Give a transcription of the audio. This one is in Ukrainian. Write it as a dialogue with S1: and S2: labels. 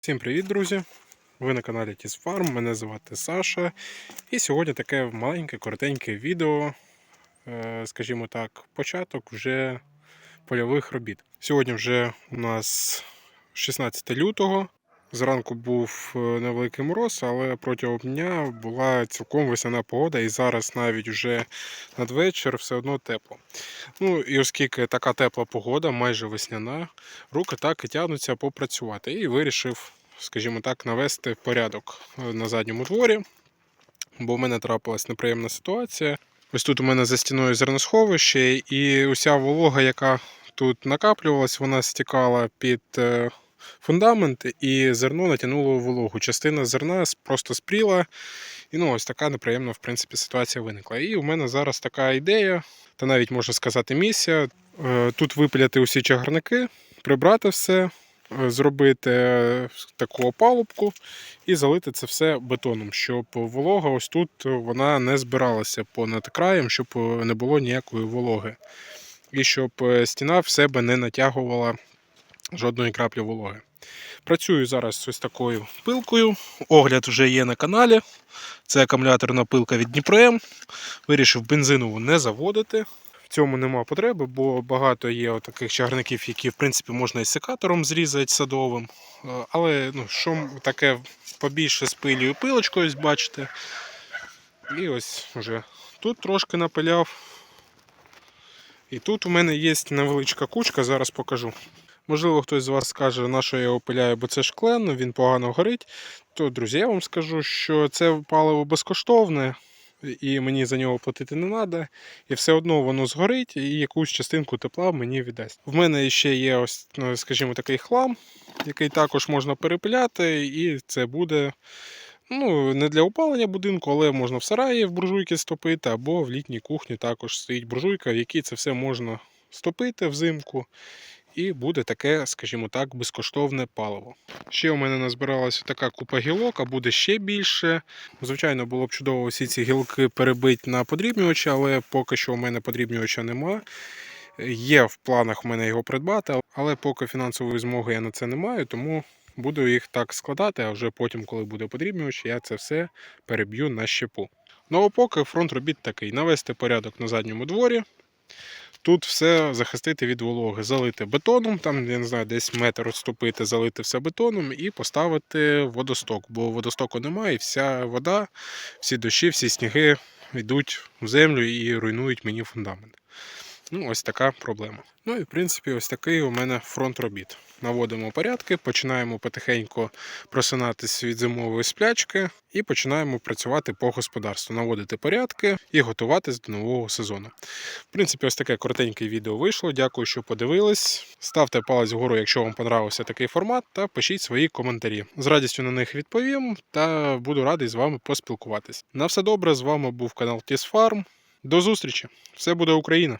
S1: Всім привіт, друзі! Ви на каналі Тісфарм, мене звати Саша. І сьогодні таке маленьке, коротеньке відео, е, скажімо так, початок вже польових робіт. Сьогодні вже у нас 16 лютого. Зранку був е, невеликий мороз, але протягом дня була цілком весняна погода, і зараз навіть вже надвечір все одно тепло. Ну і оскільки така тепла погода, майже весняна, руки так і тягнуться попрацювати. І вирішив, скажімо так, навести порядок е, на задньому дворі, бо в мене трапилась неприємна ситуація. Ось тут у мене за стіною зерносховище, і уся волога, яка тут накаплювалась, вона стікала під е, фундамент, і зерно натягнуло вологу. Частина зерна просто спріла, і ну, ось така неприємна в принципі, ситуація виникла. І у мене зараз така ідея, та навіть можна сказати, місія. Е, Тут випиляти усі чагарники, прибрати все, е, зробити е, таку опалубку і залити це все бетоном, щоб волога ось тут вона не збиралася понад краєм, щоб не було ніякої вологи. І щоб стіна в себе не натягувала жодної краплі вологи. Працюю зараз ось такою пилкою. Огляд вже є на каналі. Це акумуляторна пилка від Дніпром. Вирішив бензинову не заводити. В цьому нема потреби, бо багато є таких чагарників, які в принципі можна і секатором зрізати садовим. Е, Але ну, що таке побільше з пилю і пилочкою, бачите. І ось вже тут трошки напиляв. І тут у мене є невеличка кучка, зараз покажу. Можливо, хтось з вас скаже, на що я його пиляю, бо це ж клен, він погано горить. То, друзі, я вам скажу, що це паливо безкоштовне, і мені за нього платити не треба. І все одно воно згорить і якусь частинку тепла мені віддасть. В мене ще є ось, ну, скажімо, такий хлам, який також можна перепиляти, і це буде. Ну, не для опалення будинку, але можна в сараї в буржуйки стопити, або в літній кухні також стоїть буржуйка, в якій це все можна стопити взимку. І буде таке, скажімо так, безкоштовне паливо. Ще у мене назбиралася така купа гілок, а буде ще більше. Звичайно, було б чудово всі ці гілки перебити на подрібнювачі, але поки що у мене подрібнювача нема. Є в планах в мене його придбати, але поки фінансової змоги я на це не маю, тому буду їх так складати, а вже потім, коли буде подрібнювач, я це все переб'ю на щепу. Ну а поки фронт робіт такий: навести порядок на задньому дворі. Тут все захистити від вологи, залити бетоном, там, я не знаю, десь метр відступити, залити все бетоном і поставити водосток, бо водостоку немає, і вся вода, всі дощі, всі сніги йдуть в землю і руйнують мені фундамент. Ну, ось така проблема. Ну і в принципі, ось такий у мене фронт робіт. Наводимо порядки, починаємо потихеньку просинатись від зимової сплячки і починаємо працювати по господарству, наводити порядки і готуватись до нового сезону. В принципі, ось таке коротеньке відео вийшло. Дякую, що подивились. Ставте палець вгору, якщо вам подобався такий формат, та пишіть свої коментарі. З радістю на них відповім та буду радий з вами поспілкуватись. На все добре, з вами був канал Farm. До зустрічі! Все буде Україна!